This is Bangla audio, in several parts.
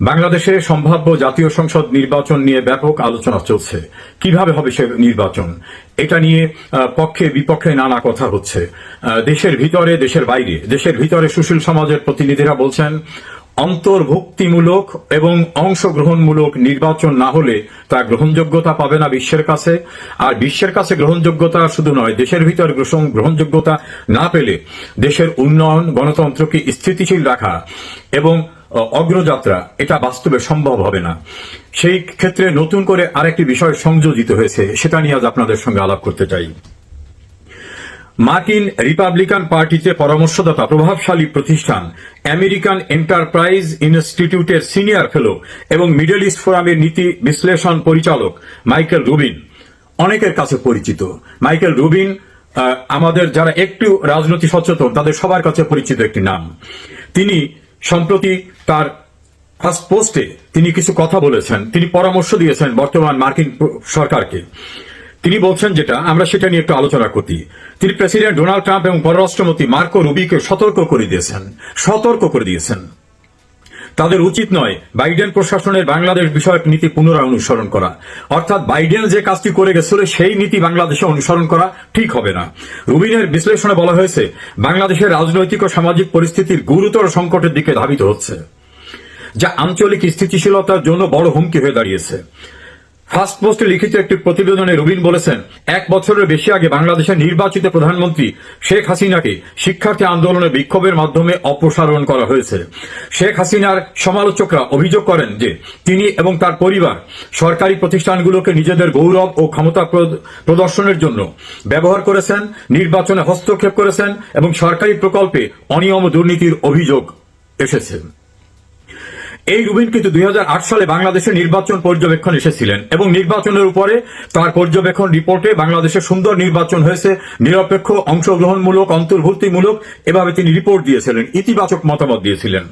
বাংলাদেশে সম্ভাব্য জাতীয় সংসদ নির্বাচন নিয়ে ব্যাপক আলোচনা চলছে। কীভাবে হবে সে নির্বাচন? এটা নিয়ে পক্ষে বিপক্ষে নানা কথা হচ্ছে। দেশের ভিতরে, দেশের বাইরে। দেশের ভিতরে সুশীল সমাজের প্রতিনিধিরা বলছেন, অন্তর্ভুক্তিমূলক এবং অংশগ্রহণমূলক নির্বাচন না হলে তা গ্রহণযোগ্যতা পাবে না বিশ্বের কাছে। আর বিশ্বের কাছে গ্রহণযোগ্যতা শুধু নয়, দেশের ভিতর গ্রহণ- গ্রহণযোগ্যতা না পেলে দেশের উন্নয়ন, গণতন্ত্রকে স্থিতিশীল রাখা এবং অগ্রযাত্রা, এটা বাস্তবে সম্ভব হবে না। সেই ক্ষেত্রে নতুন করে আরেকটি বিষয় সংযোজিত হয়েছে, সেটা নিয়ে আজ আপনাদের সঙ্গে আলাপ করতে চাই। মার্কিন রিপাবলিকান পার্টিতে পরামর্শদাতা, প্রভাবশালী প্রতিষ্ঠান, আমেরিকান এন্টারপ্রাইজ ইনস্টিটিউটের সিনিয়র ফেলো এবং মিডল ইস্ট ফোরামের নীতি বিশ্লেষণ পরিচালক মাইকেল রুবিন, অনেকের কাছে পরিচিত। মাইকেল রুবিন আমাদের যারা একটু রাজনীতি সচেতন, তাদের সবার কাছে পরিচিত একটি নাম। তিনি সম্প্রতি তার ফার্স্ট পোস্টে তিনি কিছু কথা বলেছেন। তিনি পরামর্শ দিয়েছেন বর্তমান মার্কিন সরকারকে। তিনি বলছেন যেটা, আমরা সেটা নিয়ে একটু আলোচনা করি তিনি প্রেসিডেন্ট ডোনাল্ড ট্রাম্প এবং পররাষ্ট্রমন্ত্রী মার্কো রুবিকে সতর্ক করে দিয়েছেন। সতর্ক করে দিয়েছেন। তাদের উচিত নয় বাইডেন প্রশাসনের বাংলাদেশ বিষয়ক নীতি পুনরায় অনুসরণ করা। অর্থাৎ বাইডেন যে কাজটি করে গেছিল, সেই নীতি বাংলাদেশে অনুসরণ করা ঠিক হবে না। রুবিনের বিশ্লেষণে বলা হয়েছে, বাংলাদেশের রাজনৈতিক ও সামাজিক পরিস্থিতির গুরুতর সংকটের দিকে ধাবিত হচ্ছে, যা আঞ্চলিক স্থিতিশীলতার জন্য বড় হুমকি হয়ে দাঁড়িয়েছে। ফার্স্ট পোস্টে লিখিত একটি প্রতিবেদনে রুবিন বলেছেন, এক বছরের বেশি আগে বাংলাদেশের নির্বাচিত প্রধানমন্ত্রী শেখ হাসিনাকে শিক্ষার্থী আন্দোলনে বিক্ষোভের মাধ্যমে অপসারণ করা হয়েছে। শেখ হাসিনার সমালোচকরা অভিযোগ করেন যে, তিনি এবং তার পরিবার সরকারি প্রতিষ্ঠানগুলোকে নিজেদের গৌরব ও ক্ষমতা প্রদ- প্রদর্শনের জন্য ব্যবহার করেছেন, নির্বাচনে হস্তক্ষেপ করেছেন এবং সরকারি প্রকল্পে অনিয়ম দুর্নীতির অভিযোগ এসেছে। এই রুবিন কিন্তু দুই হাজার আট সালে বাংলাদেশের নির্বাচন পর্যবেক্ষণ এসেছিলেন এবং নির্বাচনের উপরে তার পর্যবেক্ষণ রিপোর্টে বাংলাদেশে সুন্দর নির্বাচন হয়েছে, নিরপেক্ষ, অংশগ্রহণমূলক, অন্তর্ভুক্তিমূলক, এভাবে তিনি রিপোর্ট দিয়েছিলেন, ইতিবাচক মতামত দিয়েছিলেন।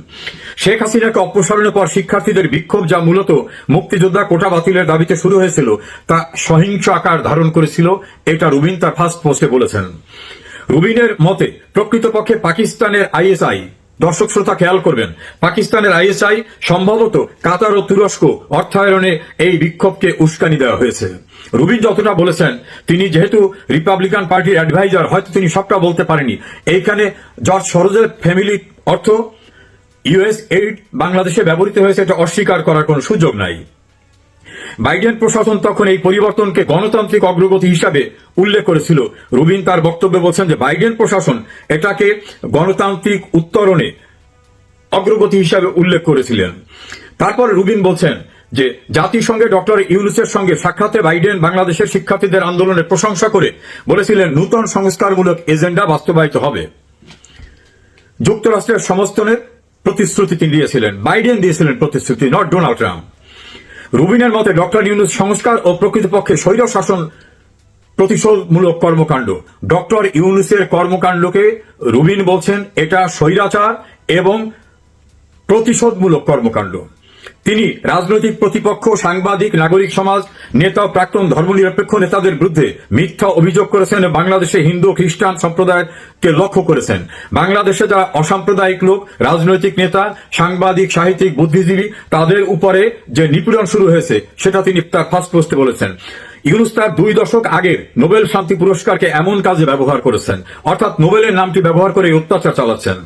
শেখ হাসিনাকে অপসারণের পর শিক্ষার্থীদের বিক্ষোভ যা মূলত মুক্তিযোদ্ধা কোটা বাতিলের দাবিতে শুরু হয়েছিল, তা সহিংস আকার ধারণ করেছিল, এটা রুবিন তার ফার্স্ট পোস্টে বলেছেন। রুবিনের মতে, প্রকৃতপক্ষে পাকিস্তানের আইএসআই দর্শক শ্রোতা খেয়াল করবেন, পাকিস্তানের আইএসআই সম্ভবত কাতার ও তুরস্ক অর্থায়নে এই বিক্ষোভকে উস্কানি দেওয়া হয়েছে। রুবিন যতটা বলেছেন, তিনি যেহেতু রিপাবলিকান পার্টির অ্যাডভাইজার, হয়তো তিনি সবটা বলতে পারেনি এইখানে জর্জ সরোজের ফ্যামিলি অর্থ ইউএস এইড বাংলাদেশে ব্যবহৃত হয়েছে, এটা অস্বীকার করার কোনো সুযোগ নাই। বাইডেন প্রশাসন তখন এই পরিবর্তনকে গণতান্ত্রিক অগ্রগতি হিসাবে উল্লেখ করেছিল। রুবিন তার বক্তব্যে বলছেন যে বাইডেন প্রশাসন এটাকে গণতান্ত্রিক উত্তরণে অগ্রগতি হিসাবে উল্লেখ করেছিলেন। তারপর রুবিন বলছেন যে জাতিসংঘে ডক্টর ইউনুসের সঙ্গে সাক্ষাতে বাইডেন বাংলাদেশের শিক্ষার্থীদের আন্দোলনের প্রশংসা করে বলেছিলেন, নূতন সংস্কারমূলক এজেন্ডা বাস্তবায়িত হবে। যুক্তরাষ্ট্রের সমর্থনের প্রতিশ্রুতি তিনি দিয়েছিলেন। বাইডেন দিয়েছিলেন প্রতিশ্রুতি নট ডোনাল্ড ট্রাম্প রুবিনের মতে ডক্টর ইউনুস সংস্কার ও প্রকৃতপক্ষে স্বৈর শাসন প্রতিশোধমূলক কর্মকাণ্ড। ডক্টর ইউনুসের কর্মকাণ্ডকে রুবিন বলছেন, এটা স্বৈরাচার এবং প্রতিশোধমূলক কর্মকাণ্ড। তিনি রাজনৈতিক প্রতিপক্ষ, সাংবাদিক, নাগরিক সমাজ, নেতা, প্রাক্তন ধর্মনিরপেক্ষ নেতাদের বিরুদ্ধে মিথ্যা অভিযোগ করেছেন বাংলাদেশে হিন্দু, খ্রিস্টান সম্প্রদায়কে লক্ষ্য করেছেন। বাংলাদেশে যারা অসাম্প্রদায়িক লোক, রাজনৈতিক নেতা, সাংবাদিক, সাহিত্যিক, বুদ্ধিজীবী, তাদের উপরে যে নিপীড়ন শুরু হয়েছে, সেটা তিনি তার ফার্স্ট পোস্টে বলেছেন। ইউনুস তার দুই দশক আগের নোবেল শান্তি পুরস্কারকে এমন কাজে ব্যবহার করেছেন, অর্থাৎ নোবেলের নামটি ব্যবহার করে অত্যাচার চালাচ্ছেন।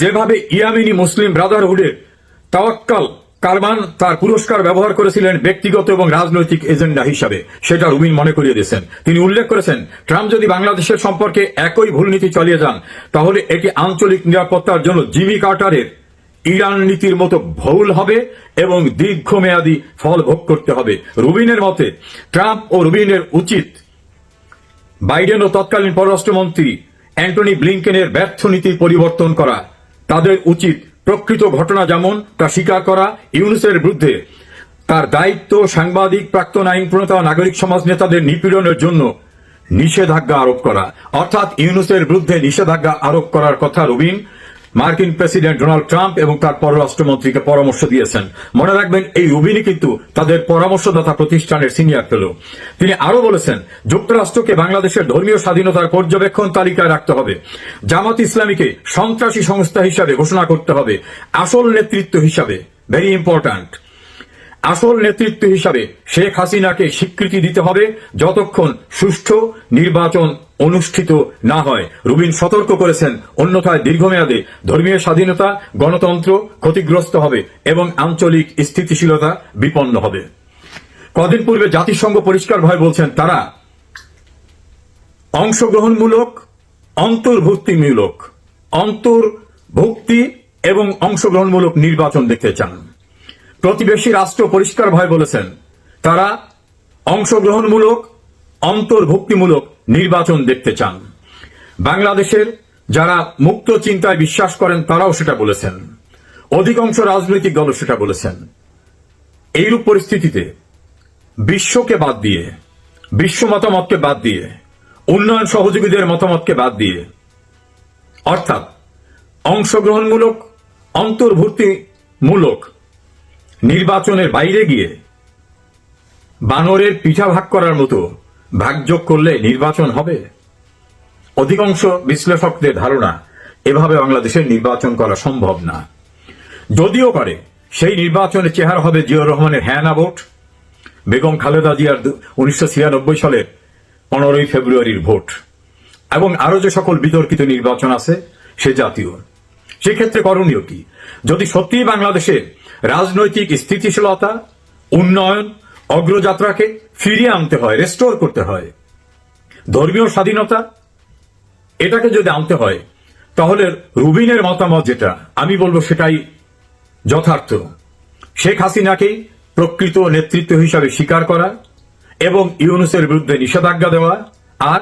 যেভাবে ইয়ামিনী মুসলিম ব্রাদারহুডের তাওয়াক্কাল কারমান তার পুরস্কার ব্যবহার করেছিলেন ব্যক্তিগত এবং রাজনৈতিক এজেন্ডা হিসাবে। সেটা রুবিন মনে করিয়ে দিয়েছেন। তিনি উল্লেখ করেছেন, ট্রাম্প যদি বাংলাদেশের সম্পর্কে একই ভুল নীতি চালিয়ে যান, তাহলে এটি আঞ্চলিক নিরাপত্তার জন্য জিমি কার্টারের ইরান নীতির মতো ভুল হবে এবং দীর্ঘমেয়াদী ফল ভোগ করতে হবে। রুবিনের মতে, ট্রাম্প ও রুবিনের উচিত বাইডেন ও তৎকালীন পররাষ্ট্রমন্ত্রী অ্যান্টনি ব্লিংকেনের ব্যর্থ নীতি পরিবর্তন করা। তাদের উচিত প্রকৃত ঘটনা যেমন তা স্বীকার করা ইউনুসের বিরুদ্ধে, তার দায়িত্ব সাংবাদিক, প্রাক্তন আইন প্রণেতা, নাগরিক সমাজ নেতাদের নিপীড়নের জন্য নিষেধাজ্ঞা আরোপ করা। অর্থাৎ ইউনুসের বিরুদ্ধে নিষেধাজ্ঞা আরোপ করার কথা রুবিন মার্কিন প্রেসিডেন্ট ডোনাল্ড ট্রাম্প এবং তার পররাষ্ট্রমন্ত্রীকে পরামর্শ দিয়েছেন। মনে রাখবেন, এই রুবিনি কিন্তু তাদের পরামর্শদাতা প্রতিষ্ঠানের সিনিয়র ফেলো। তিনি আরও বলেছেন, যুক্তরাষ্ট্রকে বাংলাদেশের ধর্মীয় স্বাধীনতার পর্যবেক্ষণ তালিকায় রাখতে হবে। জামাত ইসলামীকে সন্ত্রাসী সংস্থা হিসাবে ঘোষণা করতে হবে। আসল নেতৃত্ব হিসাবে। ভেরি ইম্পর্ট্যান্ট আসল নেতৃত্ব হিসাবে শেখ হাসিনাকে স্বীকৃতি দিতে হবে যতক্ষণ সুষ্ঠু নির্বাচন অনুষ্ঠিত না হয়। রুবিন সতর্ক করেছেন, অন্যথায় দীর্ঘমেয়াদে ধর্মীয় স্বাধীনতা, গণতন্ত্র ক্ষতিগ্রস্ত হবে এবং আঞ্চলিক স্থিতিশীলতা বিপন্ন হবে। কদিন পূর্বে জাতিসংঘ পরিষ্কারভাবে বলছেন, তারা অংশগ্রহণমূলক, অন্তর্ভুক্তিমূলক, অন্তর্ভুক্তি এবং অংশগ্রহণমূলক নির্বাচন দেখতে চান। প্রতিবেশী রাষ্ট্র পরিষ্কারভাবে বলেছেন, তারা অংশগ্রহণমূলক, অন্তর্ভুক্তিমূলক নির্বাচন দেখতে চান। বাংলাদেশের যারা মুক্ত চিন্তায় বিশ্বাস করেন, তারাও সেটা বলেছেন। অধিকাংশ রাজনৈতিক দল সেটা বলেছেন। এইরূপ পরিস্থিতিতে বিশ্বকে বাদ দিয়ে, বিশ্ব মতামতকে বাদ দিয়ে, উন্নয়ন সহযোগীদের মতামতকে বাদ দিয়ে, অর্থাৎ অংশগ্রহণমূলক, অন্তর্ভুক্তিমূলক নির্বাচনের বাইরে গিয়ে বানরের পিঠা ভাগ করার মতো ভাগযোগ করলে নির্বাচন হবে? অধিকাংশ বিশ্লেষকদের ধারণা, এভাবে বাংলাদেশের নির্বাচন করা সম্ভব না। যদিও করে সেই নির্বাচনের চেহারা হবে জিয়র রহমানের হ্যাঁ না ভোট। বেগম খালেদা জিয়ার উনিশশো ছিয়ানব্বই সালের পনেরোই ফেব্রুয়ারির ভোট। এবং আরও যে সকল বিতর্কিত নির্বাচন আছে, সে জাতীয়। সেক্ষেত্রে করণীয় কি? যদি সত্যিই বাংলাদেশে রাজনৈতিক স্থিতিশীলতা, উন্নয়ন, অগ্রযাত্রাকে ফিরিয়ে আনতে হয় রেস্টোর করতে হয়। ধর্মীয় স্বাধীনতা, এটাকে যদি আনতে হয়, তাহলে রুবিনের মতামত যেটা, আমি বলব সেটাই যথার্থ। শেখ হাসিনাকেই প্রকৃত নেতৃত্ব হিসাবে স্বীকার করা এবং ইউনুসের বিরুদ্ধে নিষেধাজ্ঞা দেওয়া আর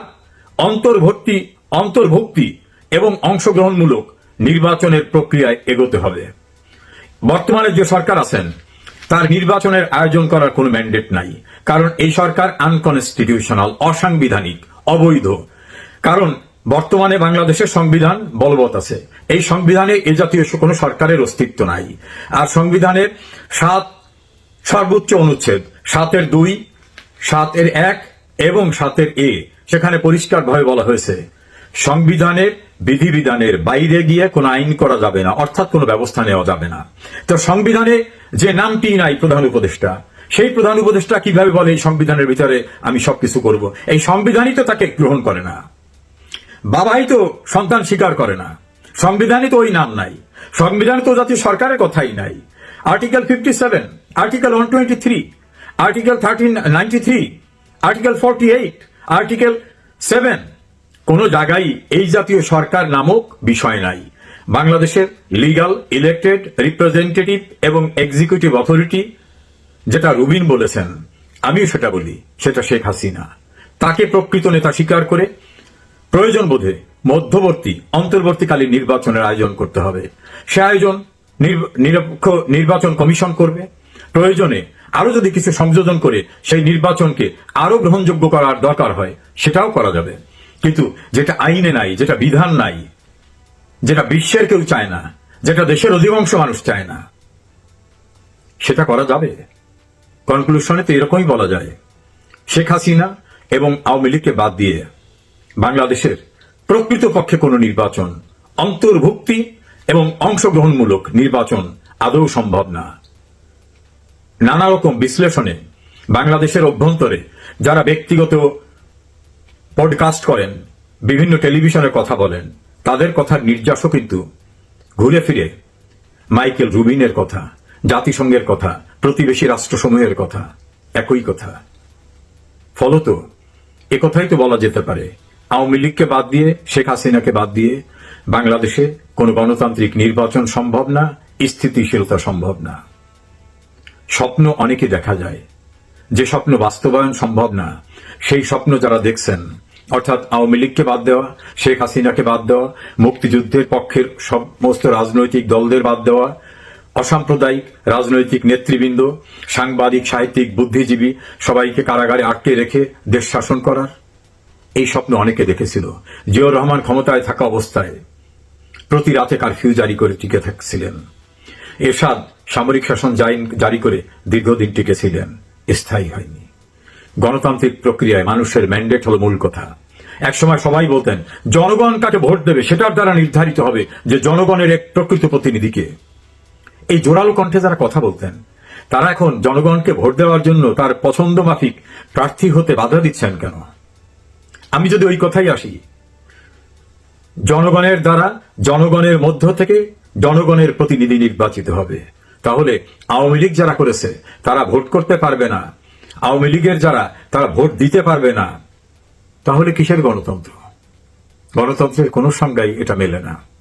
অন্তর্ভুক্তি অন্তর্ভুক্তি এবং অংশগ্রহণমূলক নির্বাচনের প্রক্রিয়ায় এগোতে হবে। বর্তমানে যে সরকার আছেন, তার নির্বাচনের আয়োজন করার কোনো ম্যান্ডেট নাই। কারণ এই সরকার আনকনস্টিটিউশনাল অসাংবিধানিক, অবৈধ। কারণ বর্তমানে বাংলাদেশের সংবিধান বলবৎ আছে। এই সংবিধানে এ জাতীয় কোনো সরকারের অস্তিত্ব নাই। আর সংবিধানের সাত সর্বোচ্চ অনুচ্ছেদ, সাতের দুই, সাতের এক এবং সাতের এ, সেখানে পরিষ্কারভাবে বলা হয়েছে, সংবিধানের বিধিবিধানের বাইরে গিয়ে কোনো আইন করা যাবে না, অর্থাৎ কোনো ব্যবস্থা নেওয়া যাবে না। তো সংবিধানে যে নামটি নাই প্রধান উপদেষ্টা, সেই প্রধান উপদেষ্টা কীভাবে বলে এই সংবিধানের ভিতরে আমি সবকিছু করব? এই সংবিধানই তো তাকে গ্রহণ করে না। বাবাই তো সন্তান স্বীকার করে না। সংবিধানই তো ওই নাম নাই। সংবিধান তো জাতীয় সরকারের কথাই নাই। Article fifty seven, article one twenty three, article thirteen ninety three, article forty eight, article seven কোন জায়গায় এই জাতীয় সরকার নামক বিষয় নাই। বাংলাদেশের লিগাল ইলেক্টেড রিপ্রেজেন্টেটিভ এবং এক্সিকিউটিভ অথরিটি যেটা রুবিন বলেছেন, আমিও সেটা বলি, সেটা শেখ হাসিনা। তাকে প্রকৃত নেতা স্বীকার করে প্রয়োজন বোধে মধ্যবর্তী, অন্তর্বর্তীকালীন নির্বাচনের আয়োজন করতে হবে। সে আয়োজন নির- নিরপেক্ষ নির্বাচন কমিশন করবে। প্রয়োজনে আরও যদি কিছু সংযোজন করে সেই নির্বাচনকে আরও গ্রহণযোগ্য করার দরকার হয়, সেটাও করা যাবে। কিন্তু যেটা আইনে নাই, যেটা বিধান নাই, যেটা বিশ্বের কেউ চায় না, যেটা দেশের অধিকাংশ মানুষ চায় না, সেটা করা যাবে? কনক্লুশনে তো এরকমই বলা যায়। শেখ হাসিনা এবং আওয়ামী লীগকে বাদ দিয়ে বাংলাদেশের প্রকৃতপক্ষে কোনো নির্বাচন অন্তর্ভুক্তি এবং অংশগ্রহণমূলক নির্বাচন আদৌ সম্ভব না। নানা রকম বিশ্লেষণে বাংলাদেশের অভ্যন্তরে যারা ব্যক্তিগত পডকাস্ট করেন, বিভিন্ন টেলিভিশনে কথা বলেন, তাদের কথার নির্যাসও কিন্তু ঘুরে ফিরে। মাইকেল রুবিনের কথা, জাতিসংঘের কথা, প্রতিবেশী রাষ্ট্রসমূহের কথা, একই কথা। ফলত একথাই তো বলা যেতে পারে। আওয়ামী লীগকে বাদ দিয়ে, শেখ হাসিনাকে বাদ দিয়ে, বাংলাদেশে কোনো গণতান্ত্রিক নির্বাচন সম্ভব না, স্থিতিশীলতা সম্ভব না। স্বপ্ন অনেকে দেখা যায় যে স্বপ্ন বাস্তবায়ন সম্ভব না, সেই স্বপ্ন যারা দেখছেন, অর্থাৎ আওয়ামী লীগকে বাদ দেওয়া, শেখ হাসিনাকে বাদ দেওয়া, মুক্তিযুদ্ধের পক্ষের সমস্ত রাজনৈতিক দলদের বাদ দেওয়া, অসাম্প্রদায়িক রাজনৈতিক নেতৃবৃন্দ, সাংবাদিক, সাহিত্যিক, বুদ্ধিজীবী, সবাইকে কারাগারে আটকে রেখে দেশ শাসন করার, এই স্বপ্ন অনেকে দেখেছিল। জিয়র রহমান ক্ষমতায় থাকা অবস্থায় প্রতি রাতে কারফিউ জারি করে টিকে থাকছিলেন। এরশাদ সামরিক শাসন জারি- করে দীর্ঘদিন টিকেছিলেন স্থায়ী হয়নি। গণতান্ত্রিক প্রক্রিয়ায় মানুষের ম্যান্ডেট হল মূল কথা। একসময় সবাই বলতেন, জনগণ কাকে ভোট দেবে সেটার দ্বারা নির্ধারিত হবে যে জনগণের এক প্রকৃত প্রতিনিধিকে। এই জোরালো কণ্ঠে যারা কথা বলতেন, তারা এখন জনগণকে ভোট দেওয়ার জন্য তার পছন্দ মাফিক প্রার্থী হতে বাধা দিচ্ছেন কেন? আমি যদি ওই কথাই আসি, জনগণের দ্বারা জনগণের মধ্য থেকে জনগণের প্রতিনিধি নির্বাচিত হবে। তাহলে আওয়ামী লীগ যারা করেছে, তারা ভোট করতে পারবে না। আওয়ামী লীগের যারা, তারা ভোট দিতে পারবে না। তাহলে কিসের গণতন্ত্র? গণতন্ত্রের কোনো সংজ্ঞাই এটা মেলে না।